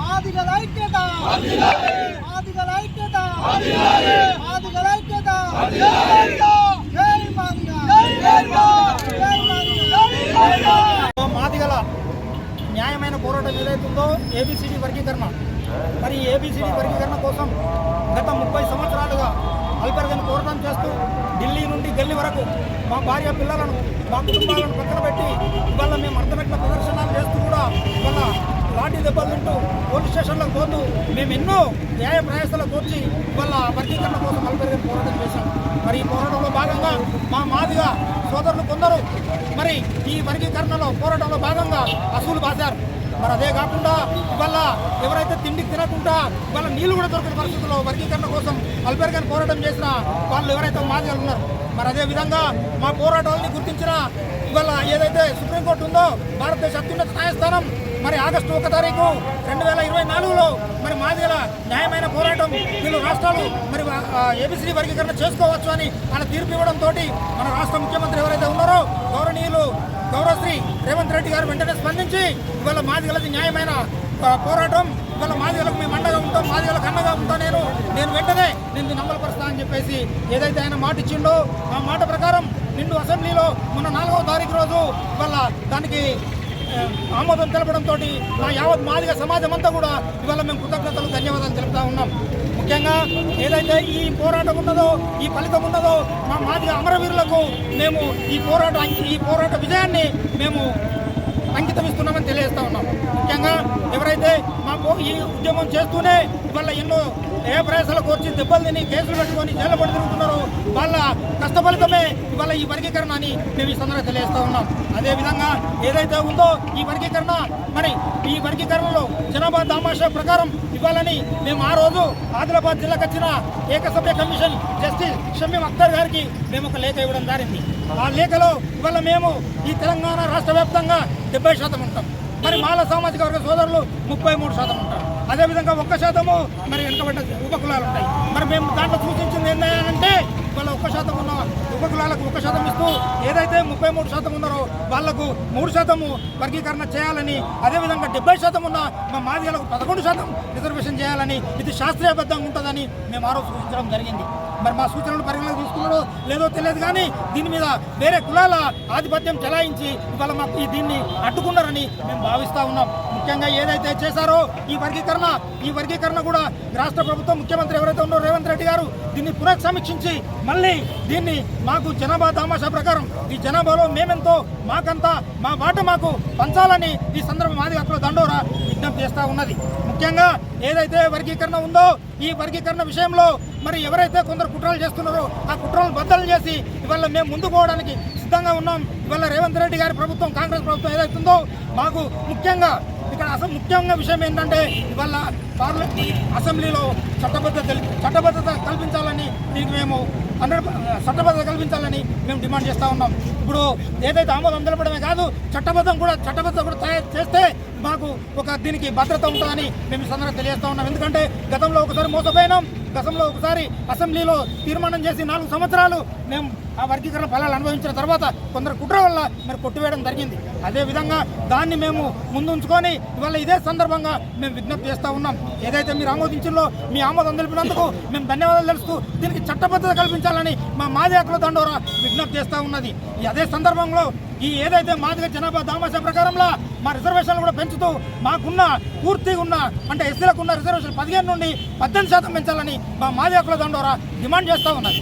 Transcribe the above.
మాదిగల ఐక్యత మాదిగల ఐక్యత మాదిగల ఐక్యత జై మాదిగ జై మాదిగ మాదిగల న్యాయమైన పోరాటం ఏదైతుందో ఏబిసిడి వర్గీకరణ. మరి ఏబిసిడి వర్గీకరణ కోసం గత ముప్పై సంవత్సరాలుగా అల్పర్గన్ పోరాటం చేస్తూ ఢిల్లీ నుండి గల్లీ వరకు మా భార్య పిల్లలను మా కుటుంబాలను పక్కన పెట్టి ఇవాళ మేము అర్థమెట్ల ప్రదర్శనలు చేస్తూ కూడా ఇవాళ లాఠీ దెబ్బలు తింటూ పోలీస్ స్టేషన్లకు పోతూ మేము ఎన్నో న్యాయ ప్రయాసాలకు వచ్చి ఇవాళ వర్గీకరణ కోసం అల్పర్గన్ పోరాటం చేశాం. మరి ఈ పోరాటంలో భాగంగా మా మాదిగా సోదరులు కొందరు మరి ఈ వర్గీకరణలో పోరాటంలో భాగంగా అసూలు బాశారు మరి అదే కాకుండా ఇవాళ ఎవరైతే తిండి తినకుండా ఇవాళ నీళ్ళు కూడా దొరికిన పరిస్థితుల్లో వర్గీకరణ కోసం అల్బెర్గన్ పోరాటం చేసిన వాళ్ళు ఎవరైతే మాదిగలు ఉన్నారు మరి అదే విధంగా మా పోరాటాలని గుర్తించిన ఇవాళ ఏదైతే సుప్రీంకోర్టు ఉందో భారతదేశ అత్యున్నత న్యాయస్థానం మరి ఆగస్టు ఒక తారీఖు రెండు వేల ఇరవై నాలుగులో మరి మాదిగల న్యాయమైన పోరాటం వీళ్ళు రాష్ట్రాలు మరి ఏబిసిడి వర్గీకరణ చేసుకోవచ్చు అని ఆయన తీర్పు ఇవ్వడంతో మన రాష్ట్ర ముఖ్యమంత్రి ఎవరైతే ఉన్నారో గౌరవనీయులు గౌరవశ్రీ రేవంత్ రెడ్డి గారు వెంటనే స్పందించి ఇవాళ మాదిగలకి న్యాయమైన పోరాటం ఇవాళ మాదిగలకు మేము అండగా ఉంటాం మాదిగలకు అండగా ఉంటా నేను నేను వెంటనే నిన్ను నమ్మలపరుస్తా అని చెప్పేసి ఏదైతే ఆయన మాట ఇచ్చిండో ఆ మాట ప్రకారం నిండు అసెంబ్లీలో మొన్న నాలుగవ తారీఖు రోజు ఇవాళ దానికి ఆమోదం తెలపడంతో మా యావత్ మాదిగ సమాజం అంతా కూడా ఇవాళ మేము కృతజ్ఞతలు ధన్యవాదాలు తెలుపుతా ఉన్నాం. ముఖ్యంగా ఏదైతే ఈ పోరాటం ఉన్నదో ఈ ఫలితం ఉన్నదో మా మాదిగ అమరవీరులకు మేము ఈ పోరాట ఈ పోరాట విజయాన్ని మేము అంకితం ఇస్తున్నామని తెలియజేస్తా ఉన్నాం. ముఖ్యంగా ఎవరైతే మా ఈ ఉద్యమం చేస్తూనే ఇవాళ ఎన్నో ఏ ప్రయాసాలకు వచ్చి దెబ్బలు తిని కేసులు పెట్టుకొని జైలు పడి తిరుగుతున్నారో వాళ్ళ కష్టఫలితమే ఇవాళ ఈ వర్గీకరణ అని మేము ఈ సందర్భంగా తెలియజేస్తా ఉన్నాం. అదేవిధంగా ఏదైతే ఉందో ఈ వర్గీకరణ మరి ఈ వర్గీకరణలో జనాభా దామాషా ప్రకారం ఇవ్వాలని మేము ఆ రోజు ఆదిలాబాద్ జిల్లాకు వచ్చిన ఏకసభ్య కమిషన్ జస్టిస్ షమీం అఖ్తర్ గారికి మేము ఒక లేఖ ఇవ్వడం జరిగింది. ఆ లేఖలో ఇవాళ మేము ఈ తెలంగాణ రాష్ట్ర వ్యాప్తంగా డెబ్బై శాతం ఉంటాం. మరి మాల సామాజిక వర్గ సోదరులు ముప్పై మూడు శాతం ఉంటారు. అదేవిధంగా ఒక్క శాతము మరి వెనుకబడ్డ ఉపకులాలు ఉంటాయి. మరి మేము దాంట్లో సూచించింది ఏంటంటే వాళ్ళ ఒక్క శాతం ఉన్న కులాలకు ఒక శాతం ఇస్తూ ఏదైతే ముప్పై మూడు శాతం ఉన్నారో వాళ్ళకు మూడు శాతము వర్గీకరణ చేయాలని అదేవిధంగా డెబ్బై శాతం ఉన్న మా మాదిగలకు పదకొండు శాతం రిజర్వేషన్ చేయాలని ఇది శాస్త్రీయబద్ధంగా ఉంటుందని మేము ఆరోజు సూచించడం జరిగింది. మరి మా సూచనలు పరిగణలోకి తీసుకున్నాడో లేదో తెలియదు కానీ దీని మీద వేరే కులాల ఆధిపత్యం చెలాయించి ఇవాళ మాకు ఈ దీన్ని అడ్డుకున్నారని మేము భావిస్తా ఉన్నాం. ముఖ్యంగా ఏదైతే చేశారో ఈ వర్గీకరణ ఈ వర్గీకరణ కూడా రాష్ట్ర ప్రభుత్వం ముఖ్యమంత్రి ఎవరైతే ఉన్నారో రేవంత్ రెడ్డి గారు దీన్ని పునఃసమీక్షించి మళ్ళీ దీన్ని మాకు జనాభా దామాషా ప్రకారం ఈ జనాభాలో మేమెంతో మాకంతా మా వాట మాకు పంచాలని ఈ సందర్భం మాది అక్కడ దండోరా విజ్ఞప్తి చేస్తూ ఉన్నది. ముఖ్యంగా ఏదైతే వర్గీకరణ ఉందో ఈ వర్గీకరణ విషయంలో మరి ఎవరైతే కొందరు కుట్రలు చేస్తున్నారో ఆ కుట్రలను బద్దలు చేసి ఇవాళ మేము ముందుకు పోవడానికి సిద్ధంగా ఉన్నాం. ఇవాళ రేవంత్ రెడ్డి గారి ప్రభుత్వం కాంగ్రెస్ ప్రభుత్వం ఏదైతుందో మాకు ముఖ్యంగా ఇక్కడ అసలు ముఖ్యంగా విషయం ఏంటంటే ఇవాళ పార్లమెంట్ అసెంబ్లీలో చట్టబద్ధత చట్టబద్ధత కల్పించాలని దీనికి మేము హండ్రెడ్ చట్టబద్ధత కల్పించాలని మేము డిమాండ్ చేస్తూ ఉన్నాం. ఇప్పుడు ఏదైతే ఆమోదం తెలపడమే కాదు చట్టబద్ధం కూడా చట్టబద్ధం కూడా తయారు చేస్తే మాకు ఒక దీనికి భద్రత ఉంటుందని మేము సందర్భంగా తెలియజేస్తా ఉన్నాం. ఎందుకంటే గతంలో ఒకసారి మోసపోయినాం. గతంలో ఒకసారి అసెంబ్లీలో తీర్మానం చేసి నాలుగు సంవత్సరాలు మేము ఆ వర్గీకరణ ఫలాలు అనుభవించిన తర్వాత కొందరు కుట్ర వల్ల మరి కొట్టివేయడం జరిగింది. అదే విధంగా దాన్ని మేము ముందుంచుకొని ఇవాళ ఇదే సందర్భంగా మేము విజ్ఞప్తి చేస్తూ ఉన్నాం. ఏదైతే మీరు ఆమోదించిందో మీ ఆమోదం తెలిపినందుకు మేము ధన్యవాదాలు తెలుస్తూ దీనికి చట్టబద్ధత కల్పించాలని మా మాజీ హక్కుల దండోరా విజ్ఞప్తి చేస్తూ ఉన్నది. అదే అదే సందర్భంలో ఈ ఏదైతే మాదిగ జనాభా దామాష ప్రకారంలో మా రిజర్వేషన్లు కూడా పెంచుతూ మాకున్న పూర్తిగా ఉన్న అంటే ఎస్సీలకు ఉన్న రిజర్వేషన్ పదిహేను నుండి పద్దెనిమిది శాతం పెంచాలని మా మాది హక్కుల దండోరా డిమాండ్ చేస్తూ ఉన్నది